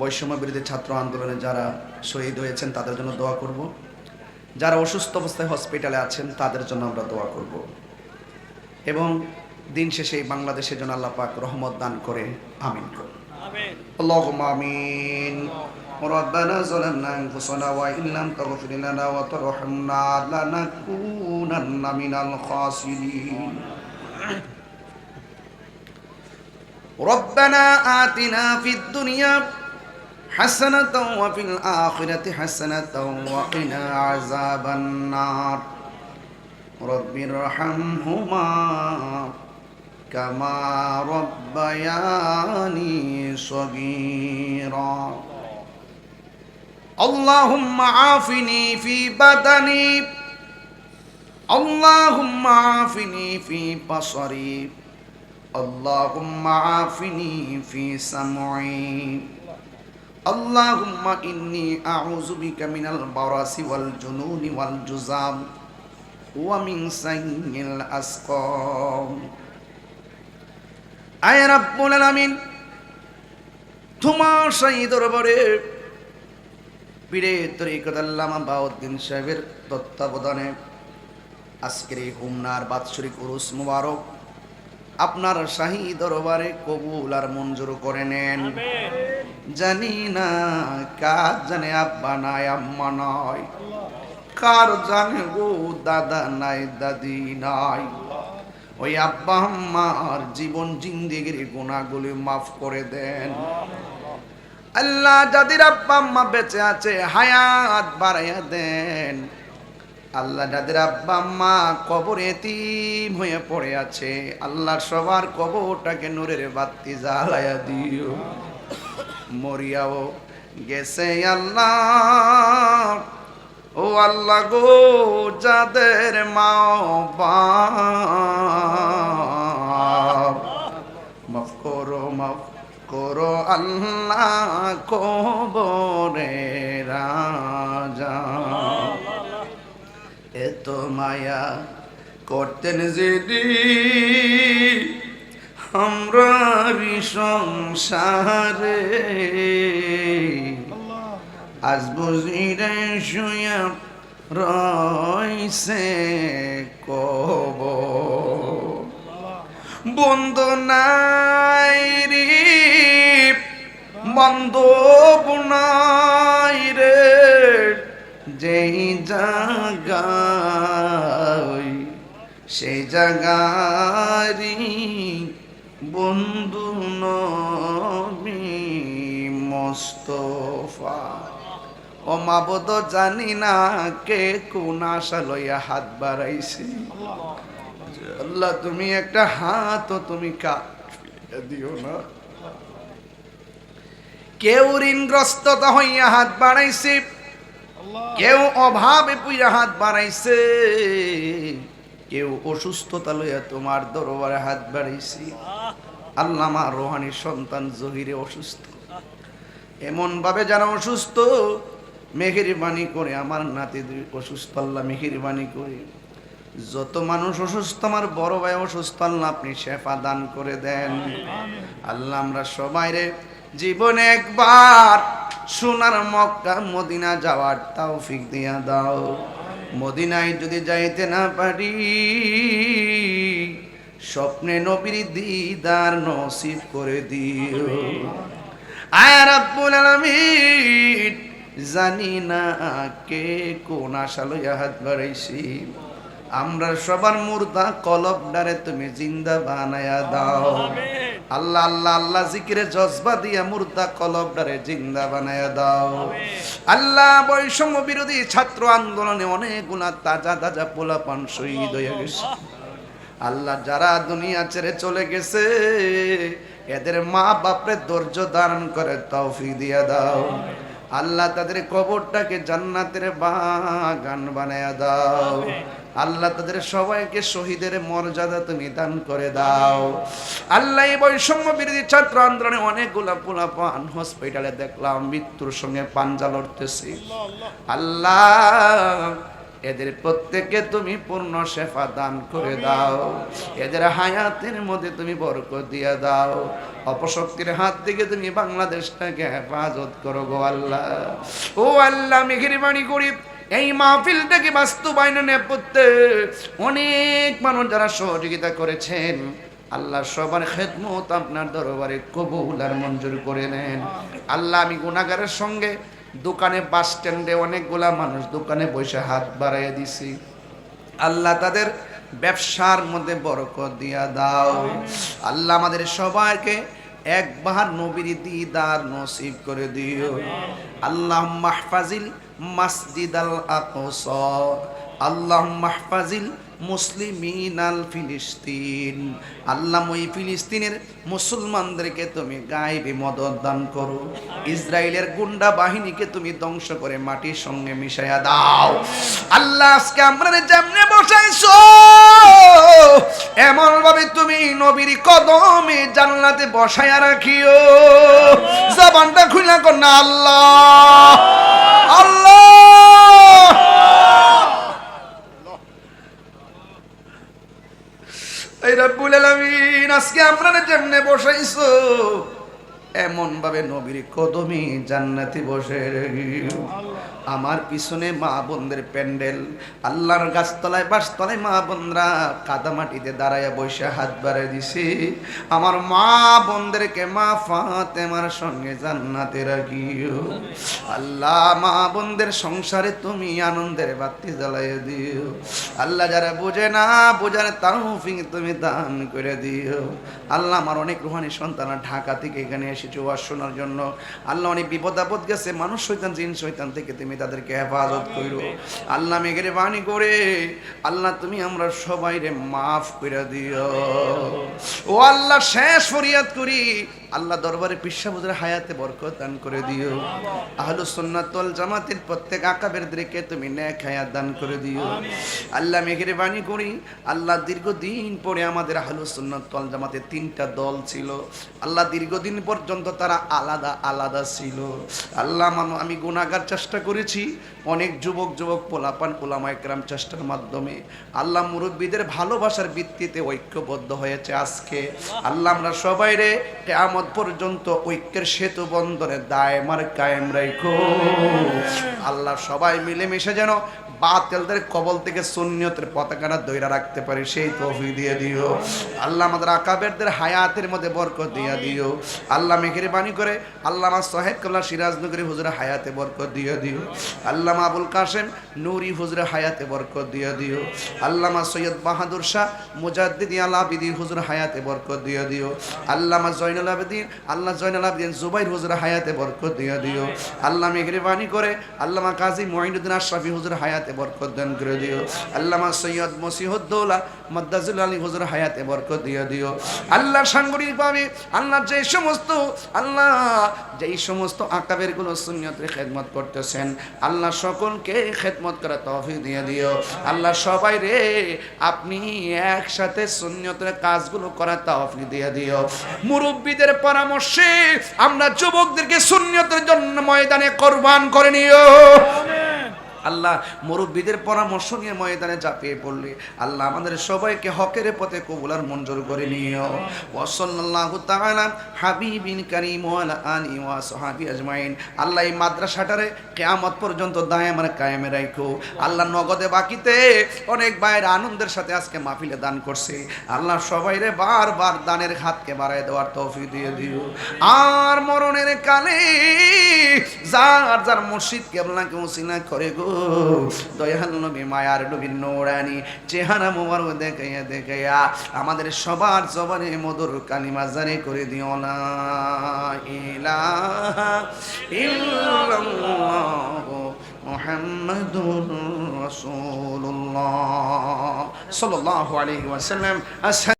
বৈষম্য বিরোধী ছাত্র আন্দোলনে যারা শহীদ হয়েছেন তাদের জন্য দোয়া করব যারা অসুস্থ অবস্থায় হসপিটালে আছেন তাদের জন্য আমরা দোয়া করব এবং দিন শেষে এই বাংলাদেশের জন্য আল্লাহ পাক রহমত দান করে আমিন করুন اللهم آمين ربنا ظلمنا أنفسنا وإن لم تغفر لنا وترحمنا لنكونن من الخاسرين ربنا آتنا في الدنيا حسنة وفي الآخرة حسنة وقنا عذاب النار. رب ارحمهما كما ربياني صغيرا. اللهم عافني في بدني. اللهم عافني في بصري. اللهم عافني في سمعي. আল্লাহুম্মা ইন্নি আউযু বিকা মিনাল বারাসি ওয়াল জুনুনি ওয়াল জুজাম ওয়া মিন সাইয়্যিল আসকাম। আয় রাব্বুল আলামিন, তোমার সেই দরবারে পীরে আল্লামা বাউদ্দিন সাহেবের তত্ত্বাবধানে আজকের এই হুমনার বাৎসরিক উরুস মুবারক আপনার শাহী দরবারে কবুল আর মঞ্জুর করে নেন। জানি না কার জানে আব্বা নাই, আম্মা নয় কার জানে গো দাদা নাই, দাদি নাই। ওই আব্বা, আম্মার জীবন জিন্দিগির গুণাগুলি মাফ করে দেন। আল্লাহ যাদের আব্বা, আম্মা বেঁচে আছে, হায়াত বাড়াইয়া দেন। আল্লাহ যাদের আব্বা, আম্মা কবর এতিম হয়ে পড়ে আছে আল্লাহ সবার কবরটাকে নূরের বাতি জ্বালাইয়া দিও। মরিয়াও গেছে আল্লাহ। ও আল্লাহ গো, যাদের মাও মাফ করো মাফ করো আল্লাহ কবরে রাজা। এত মায়া করতেন যেদি আমরা সংসারে। আজ বুঝিরে শুয়া রইছে কব বন্ধ নাই রে, বন্ধ নাই রে, যেই জায়গায়, সেই জায়গারি বন্ধু নবী মোস্তফা। ও মাবদ জানি না কে কোন আশা লইয়া হাত বাড়াইছি। আল্লাহ তুমি একটা হাত তুমি কাট দিও না। কেউ ঋণগ্রস্ততা হইয়া হাত বাড়াইছে। কেউ অভাবে পুইরা হাত বাড়াইছে। কেউ অসুস্থতা লইয়া তোমার দরবারে হাত বাড়াইছি। আল্লামা রোহানির সন্তান জহিরে অসুস্থ। এমন ভাবে যারা অসুস্থ, মেহেরবানি করে আমার নাতি অসুস্থ আল্লাহ মেহেরবানি করে। যত মানুষ অসুস্থ, আমার বড় ভাই অসুস্থ, আল্লাহ আপনি শেফা দান করে দেন। আল্লাহ আমরা সবাই রে জীবনে একবার সোনার মক্কা, মদিনা যাওয়ার তৌফিক দিয়া দাও। মদিনায় যদি যাইতে না পারি স্বপ্নে নবীর দিদার নসিব করে দিও। আয় রাব্বুল আলামিন জানি না কে কোন আশা লইয়া হাত বাড়াইছি। আমরা সবার মুর্দা কলব ডারে তুমি জিন্দা বানায়া দাও। আল্লাহ আল্লাহ আল্লাহ জিকিরে জজবা দিয়া মুর্দা কলব ডারে জিন্দা বানায়া দাও। আল্লাহ বৈষম্য বিরোধী ছাত্র আন্দোলনে অনেকগুলা তাজা তাজা পোলাপান শহীদ হয়ে গেছে। আল্লাহ যারা দুনিয়া ছেড়ে চলে গেছে, এদের মা বাপরে ধৈর্য ধারণ করে তৌফিক দিয়া দাও। আল্লাহ তাদের কবরটাকে জান্নাতের বাগান বানায়া দাও। আল্লাহ তাদের সবাইকে শহীদের মর্যাদা তুমি দান করে দাও। আল্লাহ এই বৈষম্য বিরোধী ছাত্র আন্দোলনে অনেকগুলা পোলা পান হসপিটালে দেখলাম, মৃত্যুর সঙ্গে পাঞ্জা লড়তেছি। আল্লাহ এদের প্রত্যেককে তুমি পূর্ণ শেফা দান করে দাও। এদের হায়াতের মধ্যে তুমি বরকত দিয়ে দাও। অপশক্তির হাত থেকে তুমি বাংলাদেশটাকে হেফাজত করো গো আল্লাহ। ও আল্লাহ মেঘেরবাণী করি এই মাহফিলটাকে বাস্তবায়নের নেপথ্যে অনেক মানুষ যারা সহযোগিতা করেছেন আল্লাহ সবার খেদমত আপনার দরবারে কবুল আর মঞ্জুর করে নেন। আল্লাহ আমি গুণাগারের সঙ্গে দোকানে বাস স্ট্যান্ডে অনেকগুলা মানুষ দোকানে বসে হাত বাড়াইয়া দিছি। আল্লাহ তাদের ব্যবসার মধ্যে বরকত দিয়া দাও। আল্লাহ আমাদের সবাইকে একবার নবীর দিদার নসিব করে দিও। আল্লাহ মাহফাজিল মাসজিদ আল আকসা। আল্লাহ মাহফাজিল মুসলিমিন আল ফিলিস্তিন। আল্লাহ ওই ফিলিস্তিনের মুসলমানদেরকে তুমি গায়েবে মদত দান করো। ইসরায়েলের গুন্ডা বাহিনীকে তুমি ধ্বংস করে মাটির সঙ্গে মিশাইয়া দাও। আল্লাহ আজকে আমরা যেমনে বসাইছো তুমি নবীর কদমে জান্নাতে বসায়া রাখিও। জবানটা খুলে কর না আল্লাহ! আল্লাহ! এই রব্বুল আলামিন, আজকে আমরা যেমনে বসাইছো এমন ভাবে নবীর কদমি জান্নাতি বসে। আমার পিছনে মা বোনদের প্যান্ডেল, আল্লাহর গাছতলায়, বাসতলায় মা বোনরা কাদা মাটিতে দাঁড়াইয়া বসে হাত বাড়াই দিছে। আমার মা বোনদেরকে মা ফাতে আমার সঙ্গে জান্নাতে রাখিও। আল্লাহ, মা বোনদের সংসারে তুমি আনন্দের বাতি জ্বালাইয়া দিও। আল্লাহ যারা বোঝে না, বোঝার তাওফিক তুমি দান করে দিও। আল্লাহ আমার অনেক রুহানি সন্তান ঢাকা থেকে এখানে এসেছে ওয়াজ শোনার জন্য। আল্লাহ অনেক বিপদ আপদ গেছে, মানুষ শৈতান জিন শৈতান থেকে তুমি তাদেরকে হেফাজত করো আল্লাহ মেঘের বাণী করে, আল্লাহ তুমি আমরা সবাই রে মাফ করে দিও। ও আল্লাহ, শেষ ফরিয়াদ করি, আল্লাহ দরবারে পিসাবুদের হায়াতে বরকত দান করে দিও। আহলু সুন্নাতুল জামাতের প্রত্যেক আকাবেরদেরকে তুমি ন্যাক হায়াত দান করে দিও। আল্লাহ মেঘের বাণী করি, আল্লাহ দীর্ঘদিন পরে আমাদের আহলু সুন্নাতুল জামাতের তিনটা দল ছিল। আল্লাহ দীর্ঘদিন পর্যন্ত তারা আলাদা আলাদা ছিল। আল্লাহ মানো আমি গুণাগার চেষ্টা করেছি, অনেক যুবক যুবক পোলাপান পোলামা একরাম চেষ্টার মাধ্যমে। আল্লাহ মুরব্বীদের ভালোবাসার ভিত্তিতে ঐক্যবদ্ধ হয়েছে আজকে। আল্লাহ আমরা সবাই রে কেমন পর্যন্ত ঐক্যের সেতু বন্ধনে দায়মার কায়েম রাখো আল্লাহ সবাই মিলেমিশে যেন বাতেলদের কবল থেকে সুন্নিয়তের পতাকাটা দৈরা রাখতে পারি, সেই তৌফিক দিয়ে দিও। আল্লাহ আমাদের আকাবেরদের হায়াতের মধ্যে বরকত দিয়ে দিও। আল্লাহ বাণী করে আল্লাহ আমার সাহেব সিরাজনগরী হুজুরের হায়াতে বরকত দিয়ে দিও। আল্লাহ আবুল কাসেম নুরি হুজুরের হায়াতে বরকত দিয়ে দিও। আল্লামা সৈয়দ বাহাদুর শাহ মুজাদ্দিদি আলাবিদি হুজুর হায়াতে বরকত দিয়ে দিও। আল্লামা জয়নুল আবেদিন, আল্লাহ জয়নুল আবেদিন জুবাইর হুজুর হায়াতে বরকত দিয়ে দিও। আল্লাহ বাণী করে আল্লামা কাজী মঈনুদ্দিন আশরাফি হুজুর হায়াতে বরকত দান করে দিও। আল্লামা সৈয়দ মসিহুদ্দৌলা মদ্দাজুল আলী হুজুর হায়াতে বরকত দিয়ে দিও। আল্লাহ সাংগঠনিক পাবে। আল্লাহ যে সমস্ত, আল্লাহ যেই সমস্ত আকাবেরগুলো সুনিয়তের খেদমত করতেছেন, আল্লাহ সকলকে খেদমত করা তৌফিক দিয়ে দিও। আল্লাহ সবাই রে, আপনি একসাথে সুনিয়তের কাজগুলো করা তৌফিক দিয়ে দিও। মুরব্বীদের পরামর্শে আমরা যুবকদেরকে সুনিয়তের জন্য ময়দানে কোরবান করে নিও। আল্লাহ মুরব্বীদের পরামর্শ নিয়ে ময়দানে চাপিয়ে পড়লে আল্লাহ আমাদের সবাইকে হকের পথে কবুলার মঞ্জুর করে নিও। তাআলা হাবিবিন কারীম ওয়া আলা আজমাইন। আল্লাহ এই মাদ্রাসাটারে কিয়ামত পর্যন্ত দায়ামার কায়েমে রাখো আল্লাহ নগদে বাকিতে অনেক ভাইয়ের আনন্দের সাথে আজকে মাহফিলে দান করছে। আল্লাহ সবাইরে বারবার দানের হাতকে বাড়ায় দেওয়ার তৌফিক দিয়ে দিও। আর মরণের কালে যার যার মসজিদ কেবলাকে উসিলা করে গো দয়াল নবী, মায়ার নবীর নোরানি, চেহারা দেখাইয়া দেখাইয়া আমাদের সবার জবানে মধুর কালিমা জারি করে দিও না। ইল্লাল্লাহ মুহাম্মাদুর রাসূলুল্লাহ। সাল্লাল্লাহু আলাইহি ওয়াসাল্লাম।